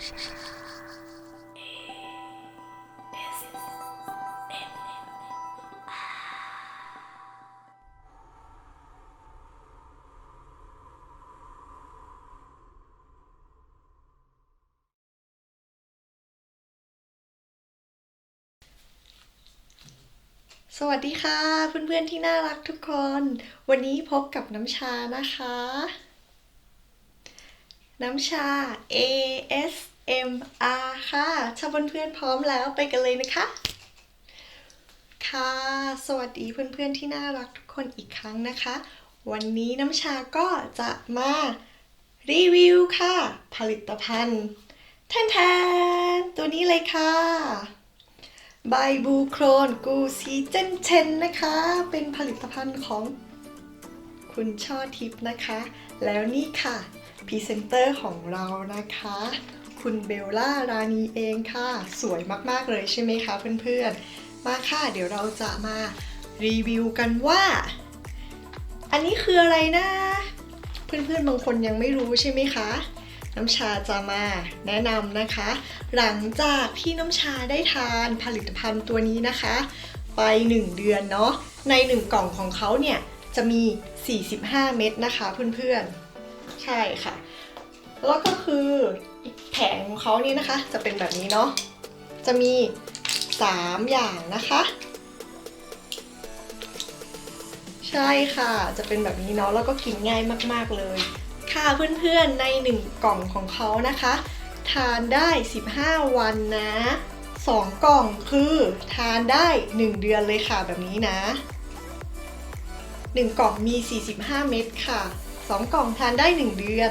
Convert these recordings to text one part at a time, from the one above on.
สวัสดีค่ะ เพื่อนๆที่น่ารักทุกคน วันนี้พบกับน้ำชานะคะ น้ำชา A S M.R. ค่ะ ถ้าเพื่อนๆพร้อมแล้วไปกันเลยนะคะ ค่ะ สวัสดีเพื่อนๆที่น่ารักทุกคนอีกครั้งนะคะ วันนี้น้ำชาก็จะมารีวิวค่ะ ผลิตภัณฑ์แทนๆตัวนี้เลยค่ะไบบูโครนกูซีเจนเชนนะคะ เป็นผลิตภัณฑ์ของคุณช่อทิพย์นะคะ แล้วนี่ค่ะพรีเซนเตอร์ของเรานะคะ คุณเบลล่ารานีเองค่ะ สวยมากๆเลยใช่ไหมคะเพื่อนๆ มาค่ะ เดี๋ยวเราจะมารีวิวกันว่า อันนี้คืออะไรนะ เพื่อนๆบางคนยังไม่รู้ใช่ไหมคะน้ำชาจะมาแนะนำนะคะ หลังจากที่น้ำชาได้ทานผลิตภัณฑ์ตัวนี้นะคะ ไป 1 เดือนเนาะใน 1 กล่องของเขาเนี่ย จะมี 45 เม็ดนะคะเพื่อนๆ ใช่ค่ะ แล้วก็คือ งของเขานี่นะคะ จะเป็นแบบนี้เนาะ จะมี 3 อย่างนะคะ ใช่ค่ะ จะเป็นแบบนี้เนาะ แล้วก็กินง่ายมากๆเลย ค่ะเพื่อนๆ ใน 1 กล่องของเขานะคะ ทานได้ 15 วันนะ 2 กล่องคือทานได้ 1 เดือนเลยค่ะแบบนี้นะ 1 กล่องมี 45 เม็ดค่ะ 2 กล่องทานได้ 1 เดือน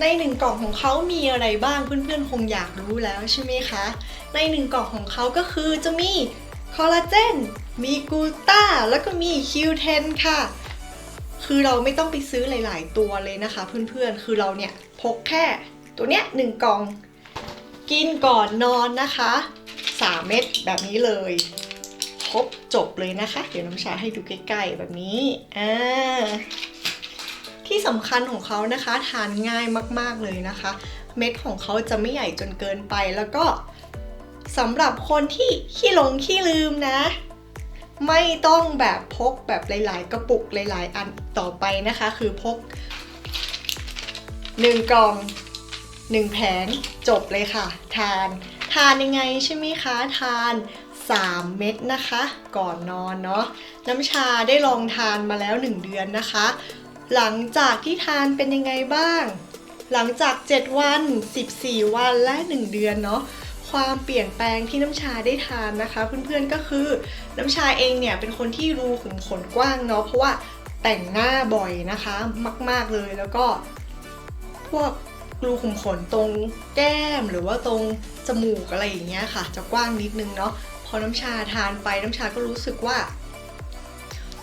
ใน1กล่องของเขามีอะไรบ้างเพื่อนๆ คงอยากรู้แล้วใช่ไหมคะ ใน1กล่องของเขาก็คือจะมีคอลลาเจน มีกูต้า แล้วก็มี Q10 ค่ะ คือเราไม่ต้องไปซื้อหลาย ๆ ตัวเลยนะคะ เพื่อนๆ คือเราเนี่ยพกแค่ตัวเนี้ยหนึ่งกล่อง กินก่อนนอนนะคะ 3 เม็ดแบบนี้เลยครบจบเลยนะคะ เดี๋ยวน้ำชาให้ดูใกล้ ๆ แบบนี้ อ่า ที่สำคัญของเขานะคะทานง่ายมากๆเลยนะคะ เม็ดของเขาจะไม่ใหญ่จนเกินไปแล้วก็สำหรับคนที่ขี้หลงขี้ลืมนะ ไม่ต้องแบบพกแบบหลาย ๆ กระปุกหลาย ๆ อันต่อไปนะคะ คือพก1กล่อง1แผงจบเลยค่ะ ทานทานยังไงใช่ไหมคะ ทาน 3 เม็ดนะคะ ก่อนนอนเนาะน้ำชาได้ลองทานมาแล้ว 1 เดือนนะคะ หลังจากที่ทานเป็นยังไงบ้าง หลังจาก 7 วัน 14 วันและ 1 เดือนเนาะความเปลี่ยนแปลงที่น้ำชาได้ทานนะคะ เพื่อนๆก็คือน้ำชาเองเนี่ยเป็นคนที่รูขุมขนกว้างเนาะเพราะว่าแต่งหน้าบ่อยนะคะ มาก ๆเลยแล้วก็ พวกรูขุมขนตรงแก้มหรือว่าตรงจมูกอะไรอย่างเงี้ยค่ะ จะกว้างนิดนึงเนาะพอน้ำชาทานไปน้ำชาก็รู้สึกว่า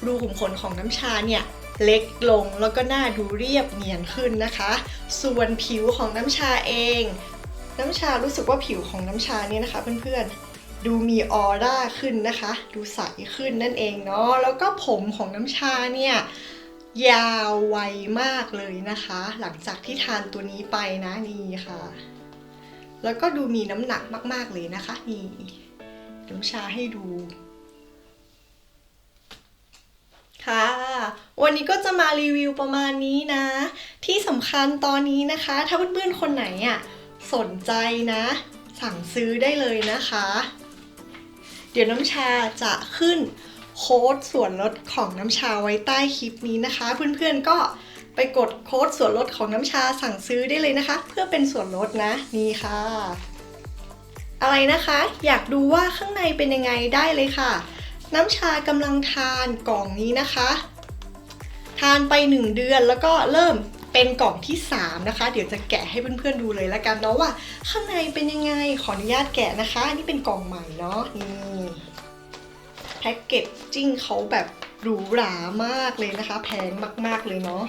รูขุมขนของน้ำชาเนี่ย เล็กลงแล้วก็หน้าดูเรียบเนียนขึ้นนะคะ ส่วนผิวของน้ำชาเอง น้ำชารู้สึกว่าผิวของน้ำชาเนี่ยนะคะเพื่อนๆ ดูมีออร่าขึ้นนะคะ ดูใสขึ้นนั่นเองเนาะ แล้วก็ผมของน้ำชาเนี่ยยาวไวมากเลยนะคะ หลังจากที่ทานตัวนี้ไปนะนี่ค่ะ แล้วก็ดูมีน้ำหนักมาก ๆเลยนะคะนี่น้ำชาให้ดูค่ะ วันนี้ก็จะมารีวิวประมาณนี้นะ ที่สำคัญตอนนี้นะคะ ถ้าเพื่อนๆคนไหนอะสนใจนะ สั่งซื้อได้เลยนะคะ เดี๋ยวน้ำชาจะขึ้นโค้ดส่วนลดของน้ำชาไว้ใต้คลิปนี้นะคะ เพื่อนๆก็ไปกดโค้ดส่วนลดของน้ำชาสั่งซื้อได้เลยนะคะ เพื่อเป็นส่วนลดนะนี่ค่ะ อะไรนะคะ อยากดูว่าข้างในเป็นยังไงได้เลยค่ะ น้ำชากำลังทานกล่องนี้นะคะานไป 1 เดือนแล้วก็เริ่มเป็นกล่องที่ 3 นะคะ เดี๋ยวจะแกะให้เพื่อนๆดูเลยละกันเนาะว่า ข้างในเป็นยังไงขออนุญาตแกะนะคะอันนี่เป็นกล่องใหม่เนาะนี่แพ็กเกจจิ้งเขาแบบหรูหรามากเลยนะคะ แพงมากๆเลยเนาะ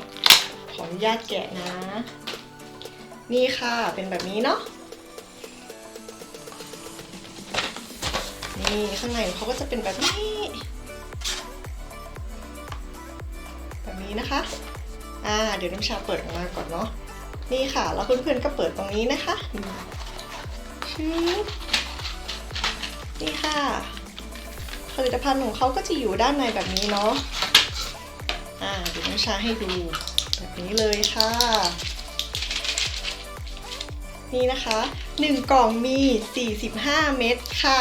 ขออนุญาตแกะนะ นี่ค่ะเป็นแบบนี้เนาะนี่ข้างในเขาก็จะเป็นแบบนี้ นี้นะคะอ่าเดี๋ยวน้ำชาเปิดออกมาก่อนเนาะนี่ค่ะ แล้วเพื่อนๆก็เปิดตรงนี้นะคะนี่ชืบนี่ค่ะผลิตภัณฑ์ของเขาก็จะอยู่ด้านในแบบนี้เนาะอ่าเดี๋ยวน้องชาให้ดูแบบนี้เลยค่ะ นี่นะคะ 1 กล่องมี 45 เม็ดค่ะ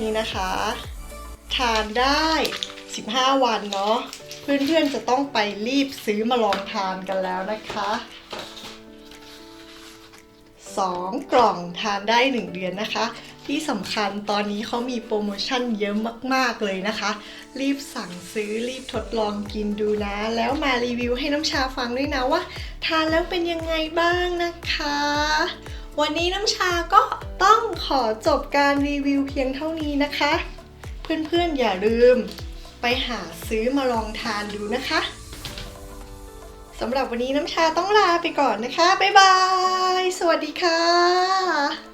นี่นะคะ ทานได้ 15 วันเนาะ เพื่อนๆจะต้องไปรีบซื้อมาลองทานกันแล้วนะคะ2กล่องทานได้ 1 เดือนนะคะ ที่สำคัญตอนนี้เขามีโปรโมชั่นเยอะมากๆเลยนะคะ รีบสั่งซื้อรีบทดลองกินดูนะ แล้วมารีวิวให้น้ำชาฟังด้วยนะว่า ทานแล้วเป็นยังไงบ้างนะคะ วันนี้น้ำชาก็ต้องขอจบการรีวิวเพียงเท่านี้นะคะ เพื่อนๆอย่าลืม ไปหาซื้อมาลองทานดูนะคะสำหรับวันนี้น้ำชาต้องลาไปก่อนนะคะ บ๊ายบาย สวัสดีค่ะ